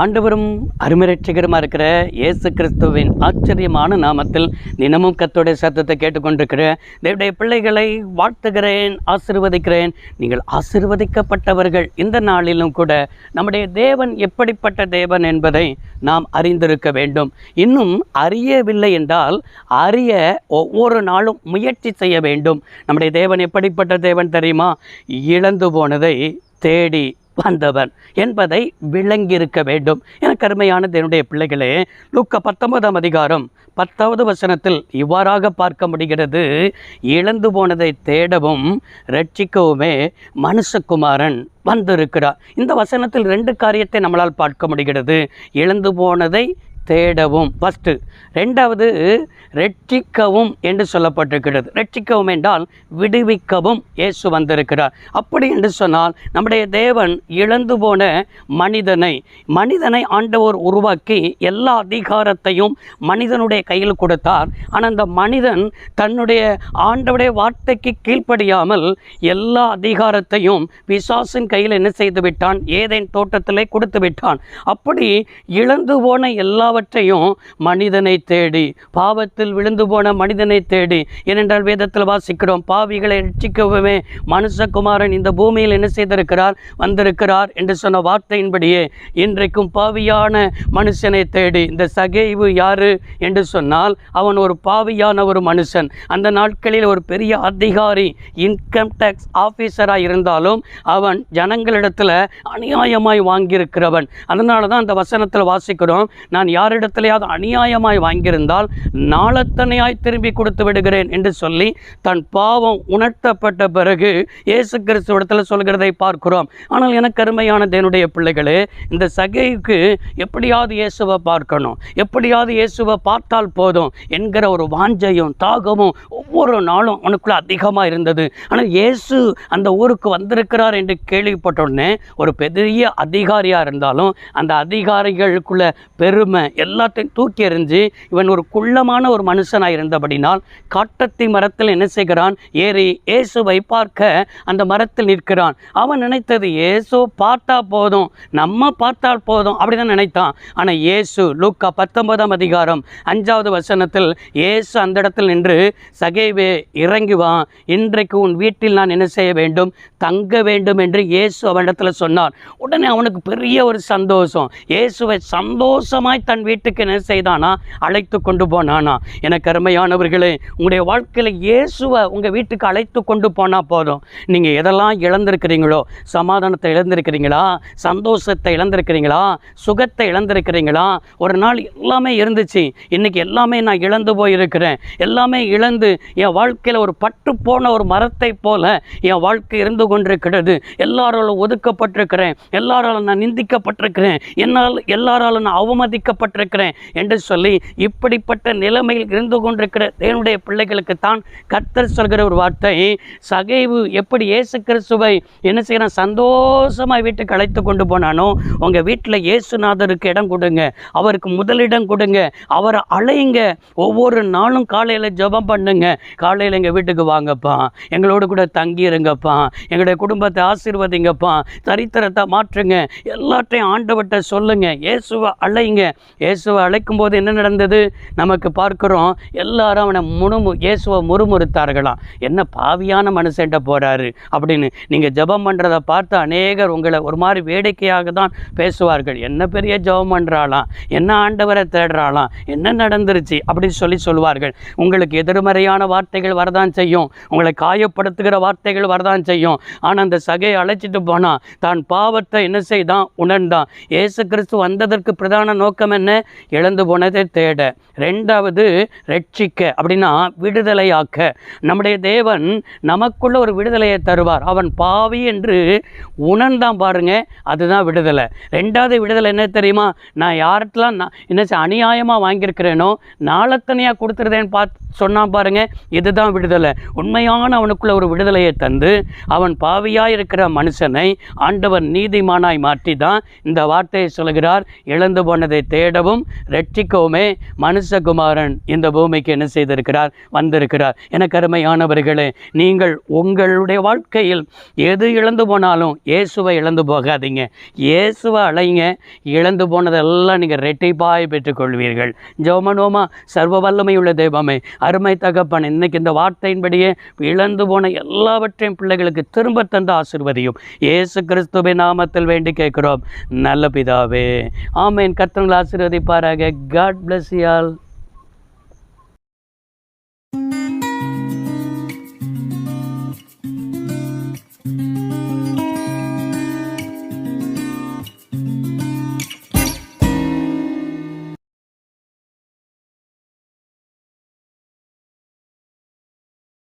ஆண்டவரும் அருமரட்சிகரமாக இருக்கிற இயேசு கிறிஸ்துவின் ஆச்சரியமான நாமத்தில் தினமும் கத்தோடைய சத்தத்தை கேட்டுக்கொண்டிருக்கிற தேவடைய பிள்ளைகளை வாழ்த்துகிறேன் ஆசிர்வதிக்கிறேன். நீங்கள் ஆசிர்வதிக்கப்பட்டவர்கள் இந்த நாளிலும் கூட நம்முடைய தேவன் எப்படிப்பட்ட தேவன் என்பதை நாம் அறிந்திருக்க வேண்டும். இன்னும் அறியவில்லை என்றால் அறிய ஒவ்வொரு நாளும் முயற்சி செய்ய வேண்டும். நம்முடைய தேவன் எப்படிப்பட்ட தேவன் தெரியுமா? இழந்து போனதை தேடி வந்தவன் என்பதை விளங்கியிருக்க வேண்டும். எனக்கு கருமையானது என்னுடைய பிள்ளைகளே லூக்க பத்தொன்பதாம் அதிகாரம் பத்தாவது வசனத்தில் இவ்வாறாக பார்க்க முடிகிறது. இழந்து போனதை தேடவும் ரட்சிக்கவுமே மனுஷகுமாரன் வந்திருக்கிறார். இந்த வசனத்தில் ரெண்டு காரியத்தை நம்மளால் பார்க்க முடிகிறது. இழந்து போனதை தேடவும். ஃபஸ்ட்டு ரெண்டாவது ரெட்சிக்கவும் என்று சொல்லப்பட்டிருக்கிறது. ரெட்சிக்கவும் என்றால் விடுவிக்கவும் இயேசு வந்திருக்கிறார். அப்படி என்று சொன்னால் நம்முடைய தேவன் இழந்து போன மனிதனை மனிதனை ஆண்டவர் உருவாக்கி எல்லா அதிகாரத்தையும் மனிதனுடைய கையில் கொடுத்தார். ஆனால் அந்த மனிதன் தன்னுடைய ஆண்டவுடைய வார்த்தைக்கு கீழ்ப்படியாமல் எல்லா அதிகாரத்தையும் பிசாசின் கையில் என்ன செய்து விட்டான்? ஏதேன் தோட்டத்திலே கொடுத்து விட்டான். அப்படி இழந்து போன எல்லா எல்லாவற்றையும் மனிதனை தேடி பாவத்தில் விழுந்து போன மனிதனை தேடி ஏனென்றால் வேதத்தில் வாசிக்கிறோம் பாவிகளை ரட்சிக்கவுமே மனுஷகுமாரன் இந்த பூமியில் என்ன செய்திருக்கிறார்? வந்திருக்கிறார் என்று சொன்ன வார்த்தையின்படியே இன்றைக்கும் பாவியான மனுஷனை தேடி இந்த சகைவு யாரு? என்று சொன்னால் அவன் ஒரு பாவியான ஒரு மனுஷன். அந்த நாட்களில் ஒரு பெரிய அதிகாரி இன்கம் டேக்ஸ் ஆஃபீஸராக இருந்தாலும் அவன் ஜனங்களிடத்தில் அநியாயமாய் வாங்கியிருக்கிறவன். அதனால தான் அந்த வசனத்தில் வாசிக்கிறோம் நான் யாரிடத்திலேயாவது அநியாயமாய் வாங்கியிருந்தால் நாளத்தனையாய் திரும்பி கொடுத்து விடுகிறேன் என்று சொல்லி தன் பாவம் உணர்த்தப்பட்ட பிறகு இயேசு கிறிஸ்துவிடத்தில் சொல்கிறதை பார்க்கிறோம். ஆனால் எனக்கு அருமையான தேவனுடைய பிள்ளைகளே இந்த சகைக்கு எப்படியாவது இயேசுவை பார்க்கணும் எப்படியாவது இயேசுவை பார்த்தால் போதும் என்கிற ஒரு வாஞ்சையும் தாகமும் ஒவ்வொரு நாளும் அவனுக்குள்ளே அதிகமாக இருந்தது. ஆனால் இயேசு அந்த ஊருக்கு வந்திருக்கிறார் என்று கேள்விப்பட்ட உடனே ஒரு பெரிய அதிகாரியாக இருந்தாலும் அந்த அதிகாரிகளுக்குள்ள பெருமை எல்லாத்தையும் தூக்கி எறிஞ்சு இவன் ஒரு குள்ளமான ஒரு மனுஷனாக இருந்தபடினால் காட்டத்தி மரத்தில் என்ன செய்கிறான்? ஏறி இயேசுவை பார்க்க அந்த மரத்தில் நிற்கிறான். அவன் நினைத்தது இயேசு பார்த்தா போதும் நம்ம பார்த்தால் போதும் அப்படி தான் நினைத்தான். ஆனால் இயேசு லூக்கா பத்தொன்பதாம் அதிகாரம் அஞ்சாவது வசனத்தில் இயேசு அந்த இடத்தில் நின்று சகைவே இறங்கி வா இன்றைக்கு உன் வீட்டில் நான் என்ன செய்ய வேண்டும்? தங்க வேண்டும் என்று இயேசு அவனிடத்தில் சொன்னார். உடனே அவனுக்கு பெரிய ஒரு சந்தோஷம். இயேசுவை சந்தோஷமாய் தன் வீட்டுக்கு என்ன செய்தானா? அழைத்து கொண்டு போனானா? எனக்கு அருமையானவர்களே உங்களுடைய வாழ்க்கையில் இயேசுவை உங்கள் வீட்டுக்கு அழைத்து கொண்டு போனால் போதும். நீங்கள் எதெல்லாம் இழந்திருக்கிறீங்களோ சமாதானத்தை இழந்திருக்கிறீங்களா? சந்தோஷத்தை இழந்திருக்கிறீங்களா? சுகத்தை இழந்திருக்கிறீங்களா? ஒரு நாள் எல்லாமே இருந்துச்சு. இன்னைக்கு எல்லாமே நான் இழந்து போயிருக்கிறேன். எல்லாமே இழந்து என் வாழ்க்கையில் ஒரு பட்டு போன ஒரு மரத்தை போல என் வாழ்க்கை இருந்து கொண்டிருக்கிறது. எல்லாராலும் ஒதுக்கப்பட்டிருக்கிறேன். எல்லாராலும் நான் நிந்திக்கப்பட்டிருக்கிறேன். என்னால் எல்லாராலும் நான் அவமதிக்கப்பட்ட அவமதிக்கப்பட்டிருக்கிறேன் என்று சொல்லி இப்படிப்பட்ட நிலைமையில் இருந்து கொண்டிருக்கிற தேவனுடைய பிள்ளைகளுக்கு தான் கர்த்தர் சொல்கிற ஒரு வார்த்தை. சகைவு எப்படி இயேசு கிறிஸ்துவை என்ன செய்கிறான்? சந்தோஷமாக வீட்டுக்கு அழைத்து கொண்டு போனானோ உங்கள் வீட்டில் இயேசுநாதருக்கு இடம் கொடுங்க அவருக்கு முதலிடம் கொடுங்க அவரை அழையுங்க ஒவ்வொரு நாளும் காலையில் ஜெபம் பண்ணுங்க. காலையில் எங்கள் வீட்டுக்கு வாங்கப்பா எங்களோடு கூட தங்கி இருங்கப்பா எங்களுடைய குடும்பத்தை ஆசீர்வதிங்கப்பா சரித்திரத்தை மாற்றுங்க எல்லாத்தையும் ஆண்டவட்ட சொல்லுங்க இயேசுவை அழைங்க இயேசுவை அழைக்கும் போது என்ன நடந்தது? நமக்கு பார்க்குறோம் எல்லாரும் அவனை முணுமு இயேசுவை முறுமுறுத்தார்களாம். என்ன பாவியான மனுஷன்ட்ட போகிறாரு அப்படின்னு நீங்கள் ஜெபம் பண்ணுறதை பார்த்து அநேகர் உங்களை ஒரு மாதிரி வேடிக்கையாக தான் பேசுவார்கள். என்ன பெரிய ஜெபம் பண்ணுறாளாம் என்ன ஆண்டவரை தேடுறாளாம்? என்ன நடந்துருச்சு? அப்படின்னு சொல்லி சொல்வார்கள். உங்களுக்கு எதிர்மறையான வார்த்தைகள் வரதான் செய்யும். உங்களை காயப்படுத்துகிற வார்த்தைகள் வரதான் செய்யும். ஆனால் அந்த சகையை அழைச்சிட்டு போனால் தான் பாவத்தை என்ன செய்தான்? உணர்ந்தான். இயேசு கிறிஸ்து வந்ததற்கு பிரதான நோக்கம் என்ன? இழந்து போனதை தேட. ரெண்டாவது ரட்சிக்க. அப்படின்னா விடுதலையாக்க. நம்முடைய தேவன் நமக்குள்ள ஒரு விடுதலையை தருவார். அவன் பாவி என்று உணர்ந்தான் பாருங்க அதுதான் விடுதலை. ரெண்டாவது விடுதலை என்ன தெரியுமா? நான் யார்கிட்டலாம் நான் என்ன செய்ய அநியாயமாக வாங்கியிருக்கிறேனோ நாளத்தனையாக கொடுத்துருதேன்னு பார்த்து சொன்னான் பாருங்க இதுதான் விடுதலை. உண்மையான அவனுக்குள்ள ஒரு விடுதலையை தந்து அவன் பாவியாக இருக்கிற மனுஷனை ஆண்டவர் நீதிமானாய் மாற்றி தான் இந்த வார்த்தையை சொல்கிறார். இழந்து போனதை தேட தேடவும் ரட்சிக்கவுமே மனுஷகுமாரன் இந்த பூமிக்கு என்ன செய்திருக்கிறார்? வந்திருக்கிறார். எனக்கு அருமையானவர்களே நீங்கள் உங்களுடைய வாழ்க்கையில் எது இழந்து போனாலும் இயேசுவை இழந்து போகாதீங்க. இயேசுவை அலைங்க. இழந்து போனதெல்லாம் நீங்கள் ரெட்டிப்பாய் பெற்றுக்கொள்வீர்கள். ஜோமனோமா சர்வ வல்லமையுள்ள தெய்வமே அருமை தகப்பன் இன்னைக்கு இந்த வார்த்தையின்படியே இழந்து போன எல்லாவற்றையும் பிள்ளைகளுக்கு திரும்ப தந்து ஆசிர்வதியும் இயேசு கிறிஸ்துவின் நாமத்தில் வேண்டி கேட்கிறோம். நல்ல பிதாவே ஆமேன். கர்த்தங்களை ஆசீர்வதிப்பாராக காட் பிளஸ் யால்